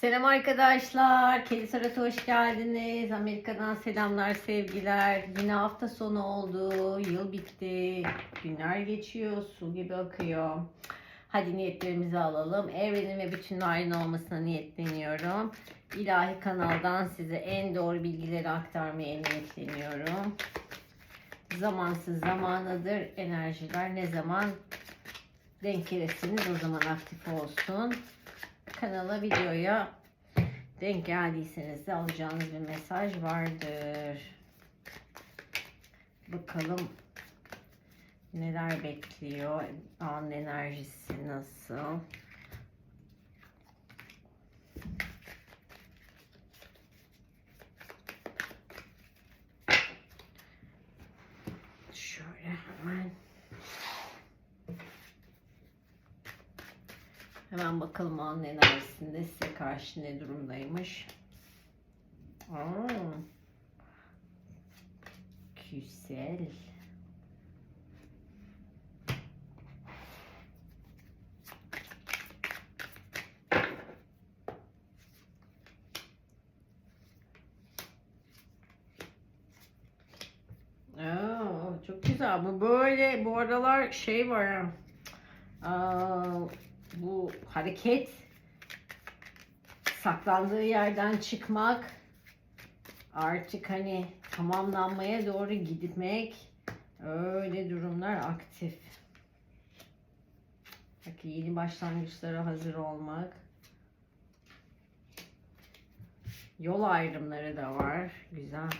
Selam arkadaşlar. Kedi Sarat'a hoş geldiniz. Amerika'dan selamlar, sevgiler. Yine hafta sonu oldu. Yıl bitti. Günler geçiyor. Su gibi akıyor. Hadi niyetlerimizi alalım. Evrenin ve bütünlerin olmasına niyetleniyorum. İlahi kanaldan size en doğru bilgileri aktarmaya niyetleniyorum. Zamansız zamanıdır. Enerjiler ne zaman denk gelirsiniz o zaman aktif olsun kanala videoya denk geldiyseniz de alacağınız bir mesaj vardır. Bakalım neler bekliyor. An enerjisi nasıl? Şöyle hemen Hemen bakalım anın enerjisinde size karşı ne durumdaymış. Aa, güzel. Aa, çok güzel. Bu böyle bu aralar şey var. Aa, bu hareket saklandığı yerden çıkmak artık hani tamamlanmaya doğru gitmek öyle durumlar aktif. Peki yeni başlangıçlara hazır olmak. Yol ayrımları da var. Güzel.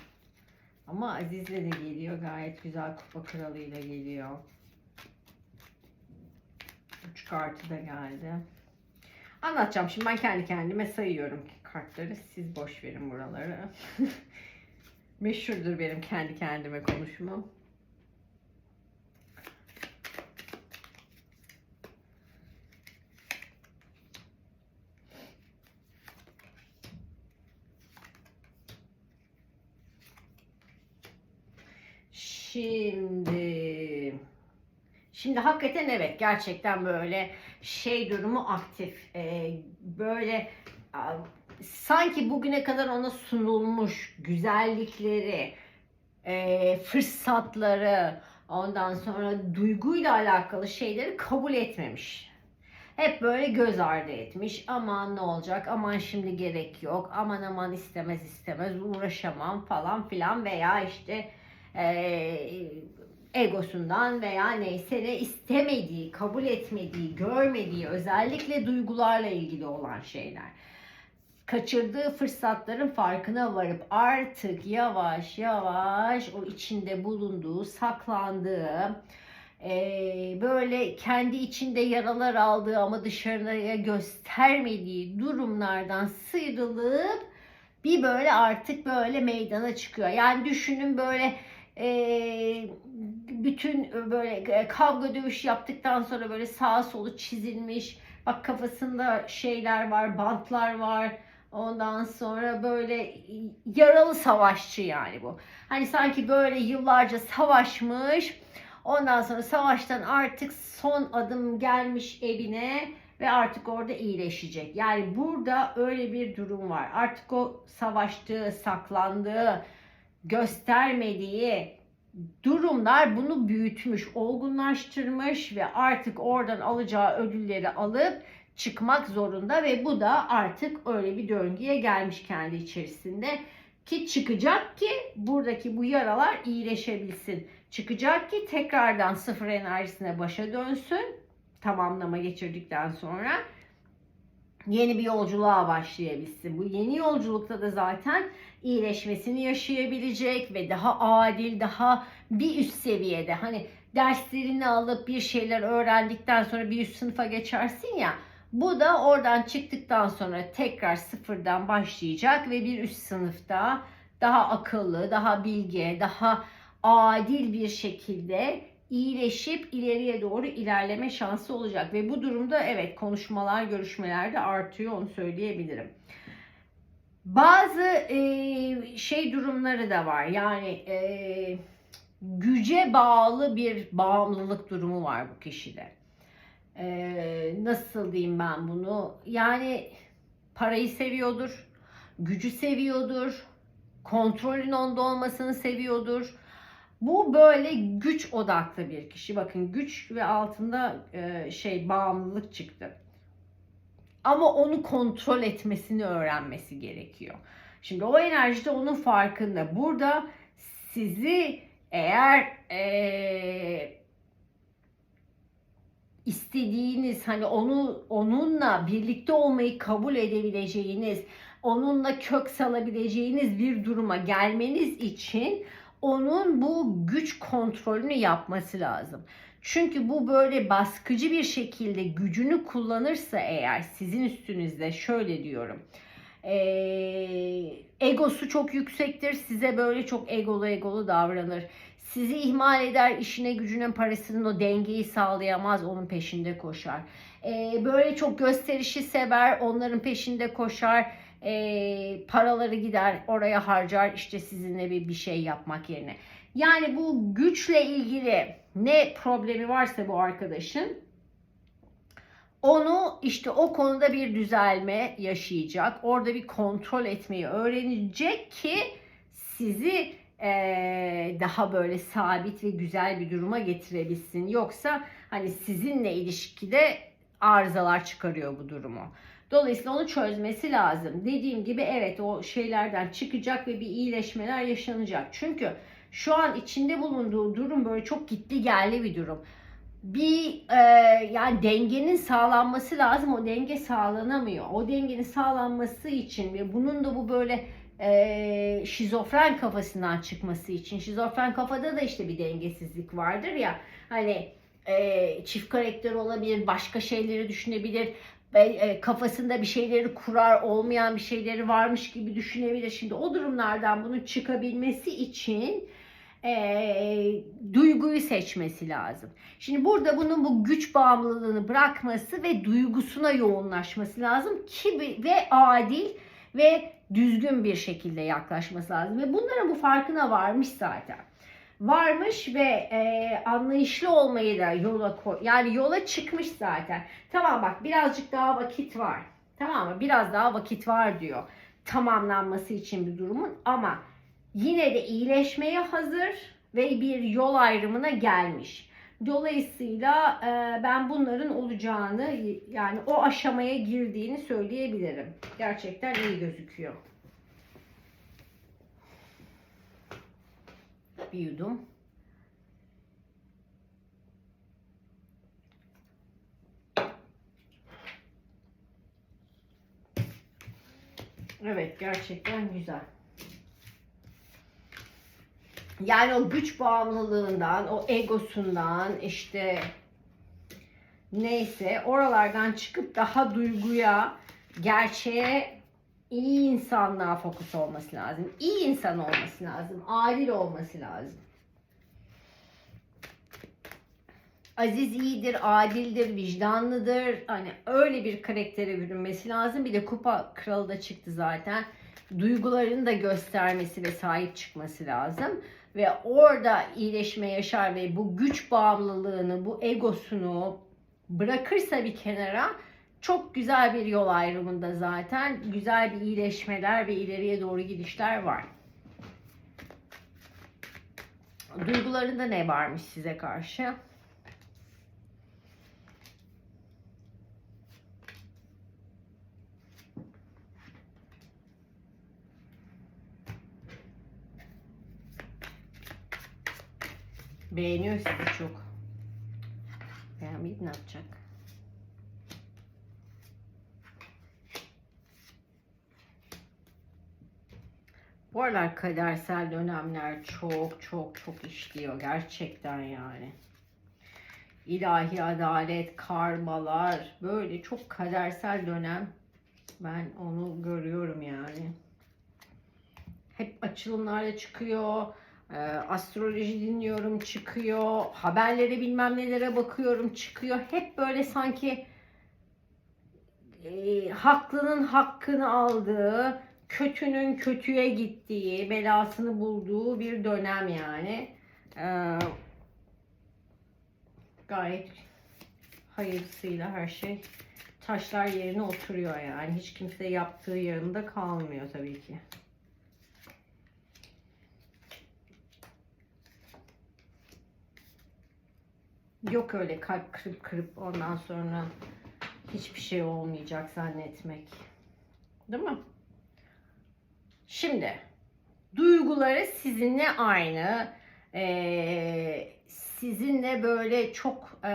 Ama Aziz'le de geliyor. Gayet güzel kupa kralıyla geliyor. Kartı da geldi. Anlatacağım şimdi ben kendi kendime sayıyorum kartları. Siz boş verin buraları. Meşhurdur benim kendi kendime konuşmam. Şimdi Şimdi hakikaten evet gerçekten böyle şey durumu aktif. Ee, böyle a, sanki bugüne kadar ona sunulmuş güzellikleri, e, fırsatları, ondan sonra duyguyla alakalı şeyleri kabul etmemiş. Hep böyle göz ardı etmiş. Aman ne olacak? Aman şimdi gerek yok. Aman aman istemez istemez uğraşamam falan filan veya işte e, egosundan veya neyse ne istemediği, kabul etmediği, görmediği özellikle duygularla ilgili olan şeyler. Kaçırdığı fırsatların farkına varıp artık yavaş yavaş o içinde bulunduğu, saklandığı, eee, böyle kendi içinde yaralar aldığı ama dışarıya göstermediği durumlardan sıyrılıp bir böyle artık böyle meydana çıkıyor. Yani düşünün böyle e, bütün böyle e, kavga dövüş yaptıktan sonra böyle sağa solu çizilmiş. Bak kafasında şeyler var, bantlar var. Ondan sonra böyle yaralı savaşçı yani bu. Hani sanki böyle yıllarca savaşmış. Ondan sonra savaştan artık son adım gelmiş evine ve artık orada iyileşecek. Yani burada öyle bir durum var. Artık o savaştığı, saklandığı, göstermediği durumlar bunu büyütmüş, olgunlaştırmış ve artık oradan alacağı ödülleri alıp çıkmak zorunda ve bu da artık öyle bir döngüye gelmiş kendi içerisinde ki çıkacak ki buradaki bu yaralar iyileşebilsin. Çıkacak ki tekrardan sıfır enerjisine başa dönsün tamamlama geçirdikten sonra yeni bir yolculuğa başlayabilsin. Bu yeni yolculukta da zaten iyileşmesini yaşayabilecek ve daha adil, daha bir üst seviyede hani derslerini alıp bir şeyler öğrendikten sonra bir üst sınıfa geçersin ya bu da oradan çıktıktan sonra tekrar sıfırdan başlayacak ve bir üst sınıfta daha akıllı, daha bilge, daha adil bir şekilde iyileşip ileriye doğru ilerleme şansı olacak ve bu durumda evet konuşmalar, görüşmeler de artıyor onu söyleyebilirim. Bazı e, şey durumları da var. Yani e, güce bağlı bir bağımlılık durumu var bu kişide. E, nasıl diyeyim ben bunu? Yani parayı seviyordur, gücü seviyordur, kontrolün onda olmasını seviyordur. Bu böyle güç odaklı bir kişi. Bakın güç ve altında e, şey bağımlılık çıktı. Ama onu kontrol etmesini öğrenmesi gerekiyor. Şimdi o enerjide onun farkında. Burada sizi eğer e, istediğiniz hani onu onunla birlikte olmayı kabul edebileceğiniz, onunla kök salabileceğiniz bir duruma gelmeniz için onun bu güç kontrolünü yapması lazım. Çünkü bu böyle baskıcı bir şekilde gücünü kullanırsa eğer sizin üstünüzde şöyle diyorum. Ee, egosu çok yüksektir. Size böyle çok egolu egolu davranır. Sizi ihmal eder, işine gücüne parasının o dengeyi sağlayamaz, onun peşinde koşar. Ee, böyle çok gösterişi sever, onların peşinde koşar. Ee, paraları gider, oraya harcar işte sizinle bir, bir şey yapmak yerine. Yani bu güçle ilgili ne problemi varsa bu arkadaşın onu işte o konuda bir düzelme yaşayacak. Orada bir kontrol etmeyi öğrenecek ki sizi eee, daha böyle sabit ve güzel bir duruma getirebilsin. Yoksa hani sizinle ilişkide arızalar çıkarıyor bu durumu. Dolayısıyla onu çözmesi lazım. Dediğim gibi evet o şeylerden çıkacak ve bir iyileşmeler yaşanacak. Çünkü şu an içinde bulunduğu durum böyle çok gitti geldi bir durum. Bir e, yani dengenin sağlanması lazım. O denge sağlanamıyor. O dengenin sağlanması için ve bunun da bu böyle e, şizofren kafasından çıkması için. Şizofren kafada da işte bir dengesizlik vardır ya. Hani e, çift karakter olabilir, başka şeyleri düşünebilir ve e, kafasında bir şeyleri kurar, olmayan bir şeyleri varmış gibi düşünebilir. Şimdi o durumlardan bunun çıkabilmesi için e, duyguyu seçmesi lazım. Şimdi burada bunun bu güç bağımlılığını bırakması ve duygusuna yoğunlaşması lazım ki ve adil ve düzgün bir şekilde yaklaşması lazım. Ve bunların bu farkına varmış zaten. Varmış ve e, anlayışlı olmayı da yola koy. Yani yola çıkmış zaten. Tamam bak birazcık daha vakit var. Tamam mı? Biraz daha vakit var diyor. Tamamlanması için bir durumun ama yine de iyileşmeye hazır ve bir yol ayrımına gelmiş. Dolayısıyla e, ben bunların olacağını yani o aşamaya girdiğini söyleyebilirim. Gerçekten iyi gözüküyor. Bir yudum. Evet gerçekten güzel. Yani o güç bağımlılığından, o egosundan işte neyse oralardan çıkıp daha duyguya, gerçeğe, iyi insanlığa fokus olması lazım. İyi insan olması lazım. Adil olması lazım. Aziz iyidir, adildir, vicdanlıdır. Hani öyle bir karaktere bürünmesi lazım. Bir de kupa kralı da çıktı zaten. Duygularını da göstermesi ve sahip çıkması lazım. Ve orada iyileşme yaşar ve bu güç bağımlılığını, bu egosunu bırakırsa bir kenara çok güzel bir yol ayrımında zaten güzel bir iyileşmeler ve ileriye doğru gidişler var. Duygularında ne varmış size karşı? Beğeniyor sizi çok. Beğenmeyip ne yapacak? Bu aralar kadersel dönemler çok çok çok işliyor gerçekten yani. İlahi adalet, karmalar böyle çok kadersel dönem. Ben onu görüyorum yani. Hep açılımlarla çıkıyor. Ee, astroloji dinliyorum çıkıyor. Haberlere bilmem nelere bakıyorum çıkıyor. Hep böyle sanki e, haklının hakkını aldığı, kötünün kötüye gittiği, belasını bulduğu bir dönem yani. Ee, gayet hayırlısıyla her şey taşlar yerine oturuyor yani. Hiç kimse yaptığı yerinde kalmıyor tabii ki. Yok öyle kalp kırıp kırıp ondan sonra hiçbir şey olmayacak zannetmek. Değil mi? Şimdi duyguları sizinle aynı. Ee, sizinle böyle çok e,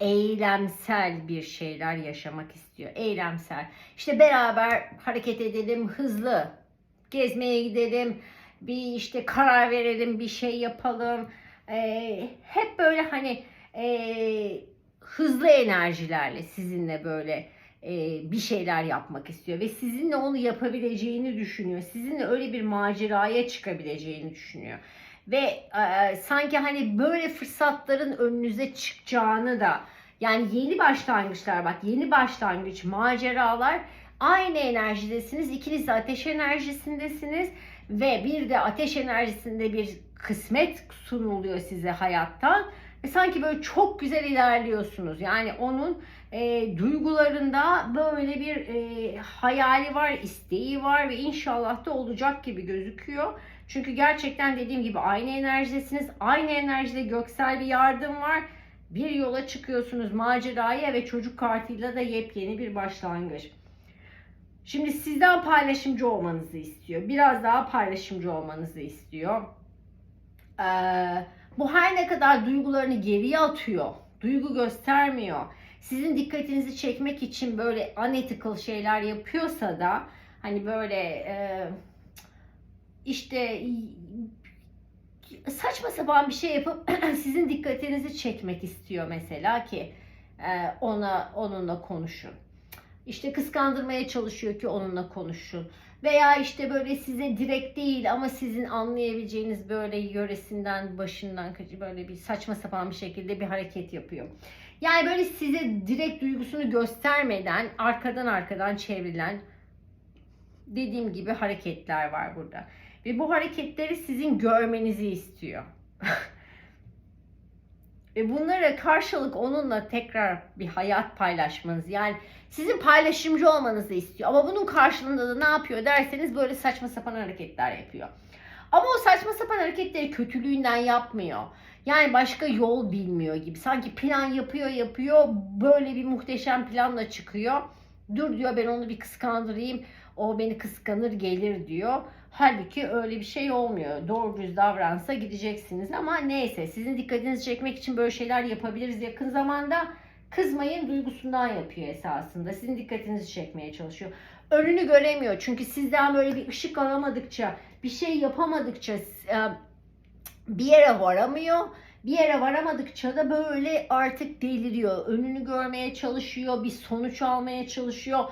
eylemsel bir şeyler yaşamak istiyor. Eylemsel. İşte beraber hareket edelim, hızlı gezmeye gidelim, bir işte karar verelim, bir şey yapalım. Ee, hep böyle hani e, hızlı enerjilerle sizinle böyle e, bir şeyler yapmak istiyor ve sizinle onu yapabileceğini düşünüyor. Sizinle öyle bir maceraya çıkabileceğini düşünüyor. Ve e, sanki hani böyle fırsatların önünüze çıkacağını da yani yeni başlangıçlar bak yeni başlangıç maceralar aynı enerjidesiniz. İkiniz de ateş enerjisindesiniz ve bir de ateş enerjisinde bir kısmet sunuluyor size hayattan. Ve sanki böyle çok güzel ilerliyorsunuz. Yani onun e, duygularında böyle bir e, hayali var, isteği var ve inşallah da olacak gibi gözüküyor. Çünkü gerçekten dediğim gibi aynı enerjidesiniz. Aynı enerjide göksel bir yardım var. Bir yola çıkıyorsunuz maceraya ve çocuk kartıyla da yepyeni bir başlangıç. Şimdi sizden paylaşımcı olmanızı istiyor. Biraz daha paylaşımcı olmanızı istiyor. Ee, bu her ne kadar duygularını geriye atıyor, duygu göstermiyor. Sizin dikkatinizi çekmek için böyle unethical şeyler yapıyorsa da hani böyle e, işte saçma sapan bir şey yapıp sizin dikkatinizi çekmek istiyor mesela ki e, ona onunla konuşun. İşte kıskandırmaya çalışıyor ki onunla konuşun. Veya işte böyle size direkt değil ama sizin anlayabileceğiniz böyle yöresinden, başından böyle bir saçma sapan bir şekilde bir hareket yapıyor. Yani böyle size direkt duygusunu göstermeden arkadan arkadan çevrilen dediğim gibi hareketler var burada. Ve bu hareketleri sizin görmenizi istiyor. Ve bunlara karşılık onunla tekrar bir hayat paylaşmanız yani sizin paylaşımcı olmanızı istiyor. Ama bunun karşılığında da ne yapıyor derseniz böyle saçma sapan hareketler yapıyor. Ama o saçma sapan hareketleri kötülüğünden yapmıyor. Yani başka yol bilmiyor gibi. Sanki plan yapıyor yapıyor böyle bir muhteşem planla çıkıyor. Dur diyor ben onu bir kıskandırayım. O beni kıskanır gelir diyor. Halbuki öyle bir şey olmuyor. Doğru düz davransa gideceksiniz ama neyse sizin dikkatinizi çekmek için böyle şeyler yapabiliriz yakın zamanda. Kızmayın duygusundan yapıyor esasında. Sizin dikkatinizi çekmeye çalışıyor. Önünü göremiyor çünkü sizden böyle bir ışık alamadıkça, bir şey yapamadıkça e, bir yere varamıyor. Bir yere varamadıkça da böyle artık deliriyor. Önünü görmeye çalışıyor, bir sonuç almaya çalışıyor.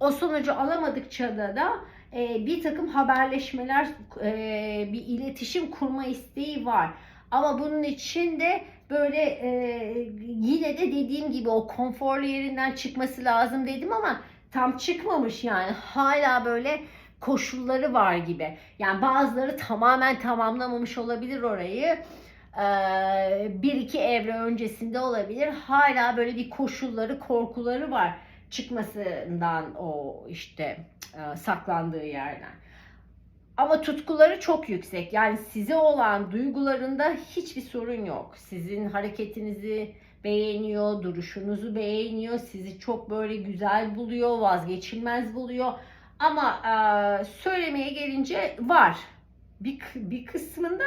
O sonucu alamadıkça da da e, bir takım haberleşmeler, e, bir iletişim kurma isteği var. Ama bunun için de böyle e, yine de dediğim gibi o konforlu yerinden çıkması lazım dedim ama tam çıkmamış yani. Hala böyle koşulları var gibi. Yani bazıları tamamen tamamlamamış olabilir orayı. Ee, bir iki evre öncesinde olabilir. Hala böyle bir koşulları, korkuları var çıkmasından o işte e, saklandığı yerden. Ama tutkuları çok yüksek. Yani size olan duygularında hiçbir sorun yok. Sizin hareketinizi beğeniyor, duruşunuzu beğeniyor, sizi çok böyle güzel buluyor, vazgeçilmez buluyor. Ama e, söylemeye gelince var. Bir, bir kısmında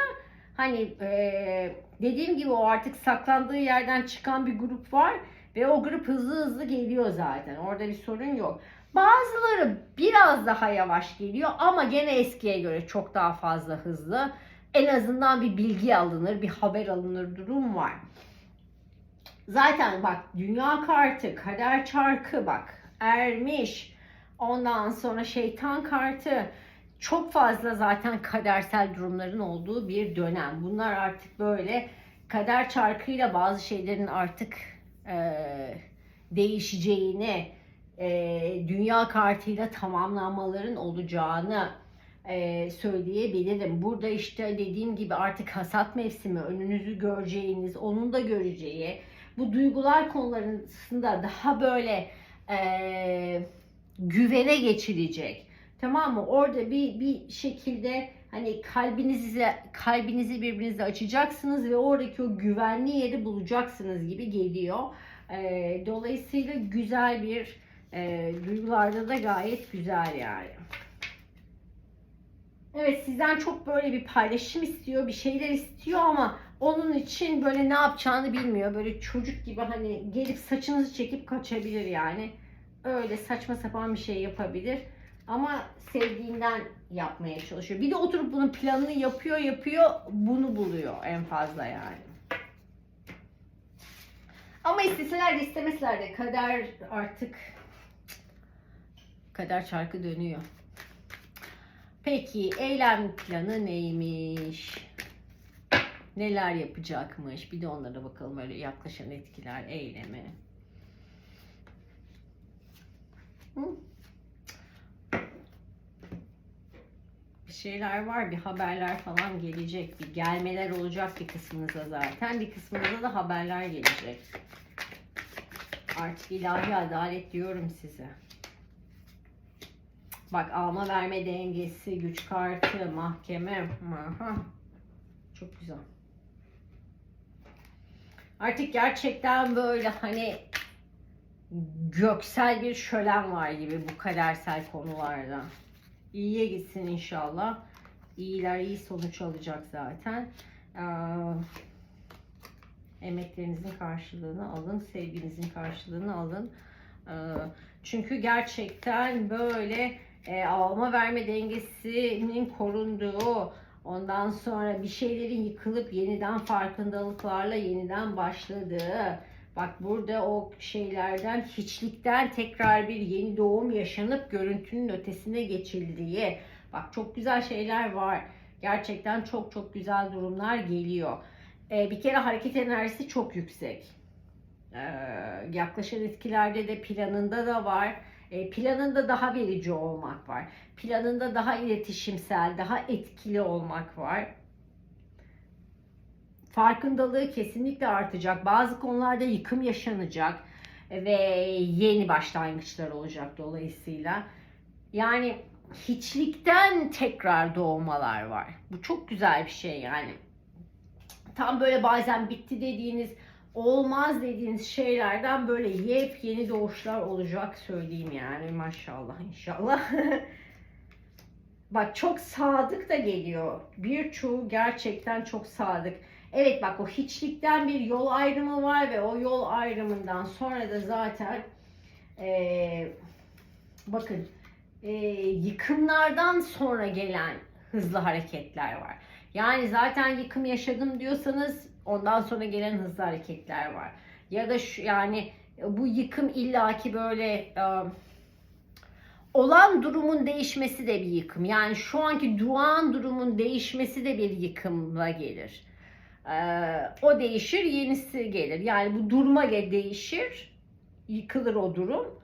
hani e, dediğim gibi o artık saklandığı yerden çıkan bir grup var ve o grup hızlı hızlı geliyor zaten. Orada bir sorun yok. Bazıları biraz daha yavaş geliyor ama gene eskiye göre çok daha fazla hızlı. En azından bir bilgi alınır, bir haber alınır durum var. Zaten bak dünya kartı, kader çarkı bak, ermiş. Ondan sonra şeytan kartı. Çok fazla zaten kadersel durumların olduğu bir dönem. Bunlar artık böyle kader çarkıyla bazı şeylerin artık e, değişeceğini, e, dünya kartıyla tamamlanmaların olacağını e, söyleyebilirim. Burada işte dediğim gibi artık hasat mevsimi önünüzü göreceğiniz, onun da göreceği, bu duygular konularında daha böyle eee, güvene geçilecek. Tamam mı? Orada bir bir şekilde hani kalbinizi kalbinizi birbirinize açacaksınız ve oradaki o güvenli yeri bulacaksınız gibi geliyor. Eee, dolayısıyla güzel bir eee, duygularda da gayet güzel yani. Evet sizden çok böyle bir paylaşım istiyor, bir şeyler istiyor ama onun için böyle ne yapacağını bilmiyor. Böyle çocuk gibi hani gelip saçınızı çekip kaçabilir yani. Öyle saçma sapan bir şey yapabilir. Ama sevdiğinden yapmaya çalışıyor. Bir de oturup bunun planını yapıyor yapıyor bunu buluyor en fazla yani. Ama isteseler de istemeseler de kader artık kader çarkı dönüyor. Peki eylem planı neymiş? Neler yapacakmış? Bir de onlara bakalım öyle yaklaşan etkiler, eylemi. Hı? Şeyler var, bir haberler falan gelecek. Bir gelmeler olacak bir kısmınıza zaten. Bir kısmınıza da haberler gelecek. Artık ilahi adalet diyorum size. Bak alma verme dengesi, güç kartı, mahkeme. Aha. Çok güzel. Artık gerçekten böyle hani göksel bir şölen var gibi bu kadersel konularda. İyiye gitsin inşallah. İyiler iyi sonuç alacak zaten. Ee, emeklerinizin karşılığını alın, sevginizin karşılığını alın. Ee, çünkü gerçekten böyle e, alma verme dengesinin korunduğu, ondan sonra bir şeylerin yıkılıp yeniden farkındalıklarla yeniden başladığı, bak burada o şeylerden hiçlikten tekrar bir yeni doğum yaşanıp görüntünün ötesine geçildiği, bak çok güzel şeyler var. Gerçekten çok çok güzel durumlar geliyor. E, bir kere hareket enerjisi çok yüksek. E, yaklaşan etkilerde de planında da var. E, planında daha verici olmak var. Planında daha iletişimsel, daha etkili olmak var. Farkındalığı kesinlikle artacak. Bazı konularda yıkım yaşanacak ve yeni başlangıçlar olacak dolayısıyla. Yani hiçlikten tekrar doğmalar var. Bu çok güzel bir şey yani. Tam böyle bazen bitti dediğiniz olmaz dediğiniz şeylerden böyle yepyeni doğuşlar olacak söyleyeyim yani maşallah inşallah. bak çok sadık da geliyor. Birçoğu gerçekten çok sadık. Evet bak o hiçlikten bir yol ayrımı var ve o yol ayrımından sonra da zaten eee, bakın eee, yıkımlardan sonra gelen hızlı hareketler var. Yani zaten yıkım yaşadım diyorsanız ondan sonra gelen hızlı hareketler var. Ya da şu yani bu yıkım illaki böyle e, olan durumun değişmesi de bir yıkım. Yani şu anki duan durumun değişmesi de bir yıkımla gelir. E, o değişir, yenisi gelir. Yani bu duruma göre değişir, yıkılır o durum.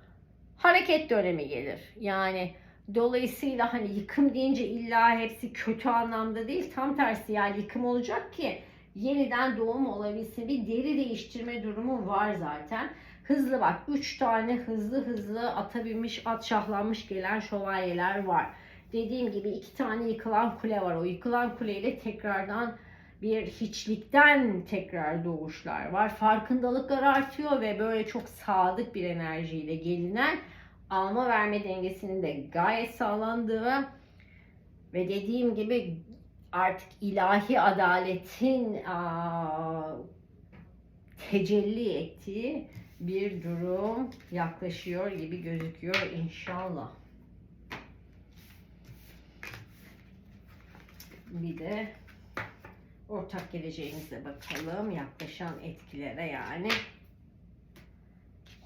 Hareket dönemi gelir. Yani Dolayısıyla hani yıkım deyince illa hepsi kötü anlamda değil. Tam tersi yani yıkım olacak ki yeniden doğum olabilsin. Bir deri değiştirme durumu var zaten. Hızlı bak 3 tane hızlı hızlı ata binmiş at şahlanmış gelen şövalyeler var. Dediğim gibi iki tane yıkılan kule var. O yıkılan kuleyle tekrardan bir hiçlikten tekrar doğuşlar var. Farkındalıklar artıyor ve böyle çok sadık bir enerjiyle gelinen alma verme dengesinin de gayet sağlandığı ve dediğim gibi artık ilahi adaletin aa, tecelli ettiği bir durum yaklaşıyor gibi gözüküyor inşallah. Bir de ortak geleceğimize bakalım. Yaklaşan etkilere yani.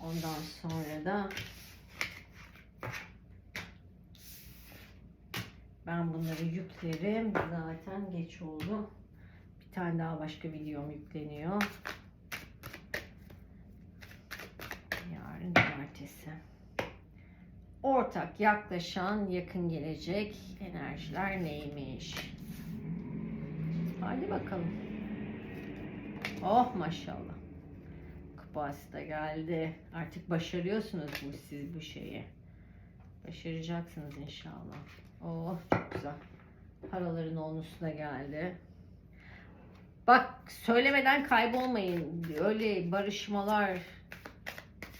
Ondan sonra da Ben bunları yüklerim. Zaten geç oldu. Bir tane daha başka videom yükleniyor. Yarın cumartesi. Ortak, yaklaşan, yakın gelecek enerjiler neymiş? Hadi bakalım. Oh maşallah. kupası da geldi. Artık başarıyorsunuz bu siz bu şeyi. Başaracaksınız inşallah. Oh çok güzel. Paraların onlusu geldi. Bak söylemeden kaybolmayın. Öyle barışmalar,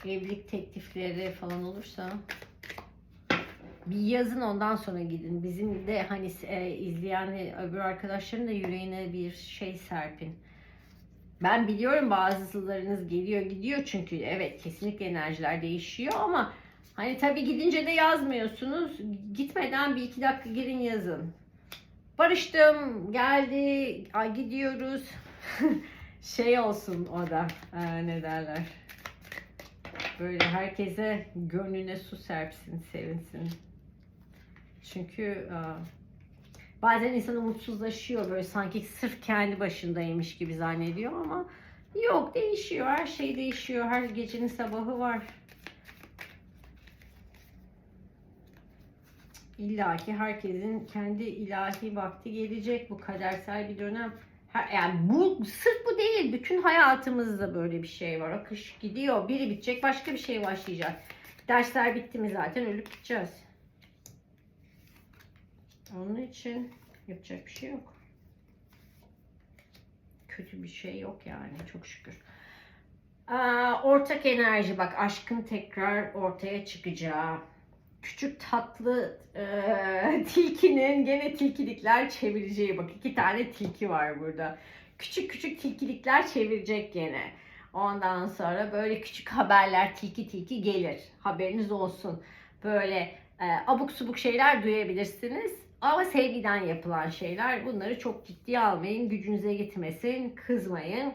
evlilik teklifleri falan olursa bir yazın ondan sonra gidin. Bizim de hani e, izleyen öbür arkadaşların da yüreğine bir şey serpin. Ben biliyorum bazılarınız geliyor gidiyor çünkü evet kesinlikle enerjiler değişiyor ama hani tabii gidince de yazmıyorsunuz. Gitmeden bir iki dakika girin yazın. Barıştım, geldi, ay gidiyoruz. şey olsun o da e, ne derler. Böyle herkese gönlüne su serpsin, sevinsin. Çünkü e, bazen insan umutsuzlaşıyor böyle sanki sırf kendi başındaymış gibi zannediyor ama yok değişiyor. Her şey değişiyor. Her gecenin sabahı var. İlla ki herkesin kendi ilahi vakti gelecek. Bu kadersel bir dönem. Her- Yani bu sırf bu değil. Bütün hayatımızda böyle bir şey var. Akış gidiyor. Biri bitecek, başka bir şey başlayacak. Dersler bitti mi zaten ölüp gideceğiz. Onun için yapacak bir şey yok. Kötü bir şey yok yani çok şükür. Aa, ortak enerji bak aşkın tekrar ortaya çıkacağı. Küçük tatlı e, tilkinin gene tilkilikler çevireceği bak iki tane tilki var burada. Küçük küçük tilkilikler çevirecek gene. Ondan sonra böyle küçük haberler tilki tilki gelir. Haberiniz olsun. Böyle e, abuk subuk şeyler duyabilirsiniz. Ama sevgiden yapılan şeyler. Bunları çok ciddiye almayın. Gücünüze gitmesin. Kızmayın.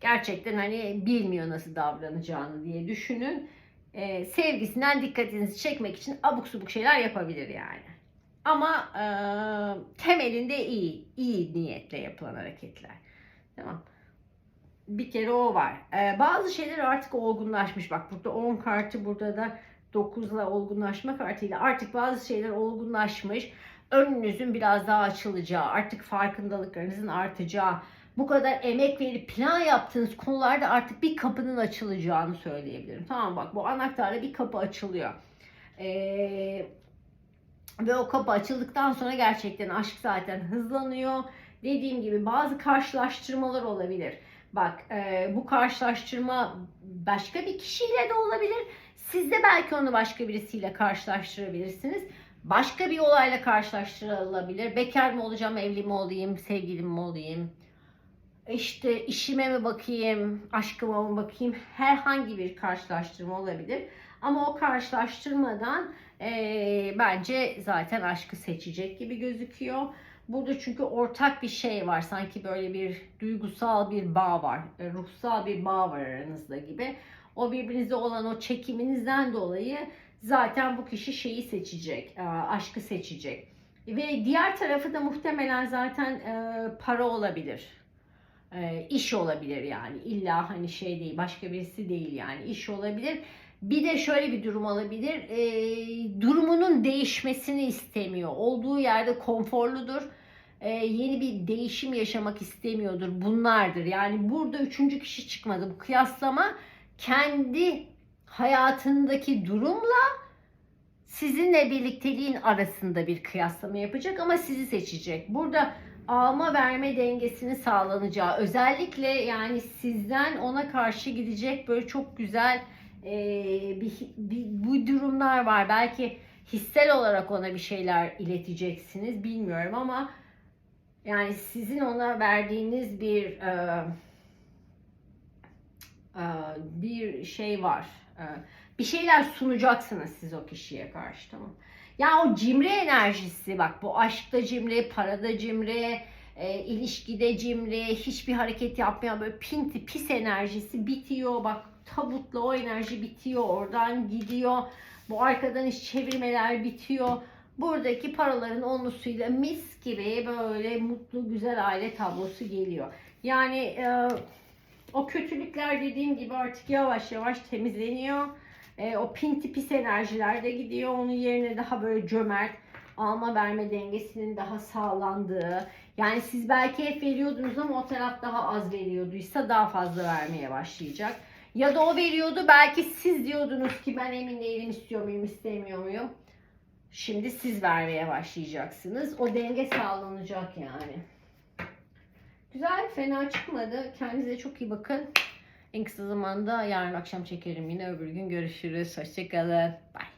Gerçekten hani bilmiyor nasıl davranacağını diye düşünün. Ee, sevgisinden dikkatinizi çekmek için abuk subuk şeyler yapabilir yani. Ama e, temelinde iyi, iyi niyetle yapılan hareketler. Tamam. Bir kere o var. Ee, bazı şeyler artık olgunlaşmış. Bak burada 10 kartı, burada da 9'la olgunlaşma kartıyla artık bazı şeyler olgunlaşmış. Önünüzün biraz daha açılacağı, artık farkındalıklarınızın artacağı, bu kadar emek verip plan yaptığınız konularda artık bir kapının açılacağını söyleyebilirim. Tamam bak bu anahtarla bir kapı açılıyor. Ee, ve o kapı açıldıktan sonra gerçekten aşk zaten hızlanıyor. Dediğim gibi bazı karşılaştırmalar olabilir. Bak e, bu karşılaştırma başka bir kişiyle de olabilir. Siz de belki onu başka birisiyle karşılaştırabilirsiniz. Başka bir olayla karşılaştırılabilir. Bekar mı olacağım, evli mi olayım, sevgilim mi olayım? İşte işime mi bakayım, aşkıma mı bakayım? Herhangi bir karşılaştırma olabilir. Ama o karşılaştırmadan eee, bence zaten aşkı seçecek gibi gözüküyor. Burada çünkü ortak bir şey var. Sanki böyle bir duygusal bir bağ var. e, Ruhsal bir bağ var aranızda gibi. O birbirinize olan o çekiminizden dolayı zaten bu kişi şeyi seçecek. e, Aşkı seçecek. Ve diğer tarafı da muhtemelen zaten e, para olabilir. E, iş olabilir yani. İlla hani şey değil başka birisi değil yani. iş olabilir. Bir de şöyle bir durum olabilir. Durumunun değişmesini istemiyor. Olduğu yerde konforludur. E, yeni bir değişim yaşamak istemiyordur. Bunlardır. Yani burada üçüncü kişi çıkmadı. Bu kıyaslama kendi hayatındaki durumla sizinle birlikteliğin arasında bir kıyaslama yapacak ama sizi seçecek. Burada alma verme dengesini sağlanacağı özellikle yani sizden ona karşı gidecek böyle çok güzel e, bir, bir bu durumlar var. Belki hissel olarak ona bir şeyler ileteceksiniz bilmiyorum ama yani sizin ona verdiğiniz bir e, e, bir şey var. Bir şeyler sunacaksınız siz o kişiye karşı tamam. Ya o cimri enerjisi bak bu aşkta cimri, parada cimri, e, ilişkide cimri, hiçbir hareket yapmayan böyle pinti pis enerjisi bitiyor. Bak tabutla o enerji bitiyor, oradan gidiyor. Bu arkadan iş çevirmeler bitiyor. Buradaki paraların onlusuyla mis gibi böyle mutlu güzel aile tablosu geliyor. Yani e, o kötülükler dediğim gibi artık yavaş yavaş temizleniyor. E, o pinti pis enerjiler de gidiyor. Onun yerine daha böyle cömert, alma verme dengesinin daha sağlandığı. Yani siz belki hep veriyordunuz ama o taraf daha az veriyorduysa daha fazla vermeye başlayacak. Ya da o veriyordu. Belki siz diyordunuz ki ben emin değilim istiyor muyum istemiyor muyum. Şimdi siz vermeye başlayacaksınız. O denge sağlanacak yani. Güzel, fena çıkmadı. Kendinize çok iyi bakın. En kısa zamanda yarın akşam çekerim yine. Öbür gün görüşürüz. Hoşçakalın. Bye.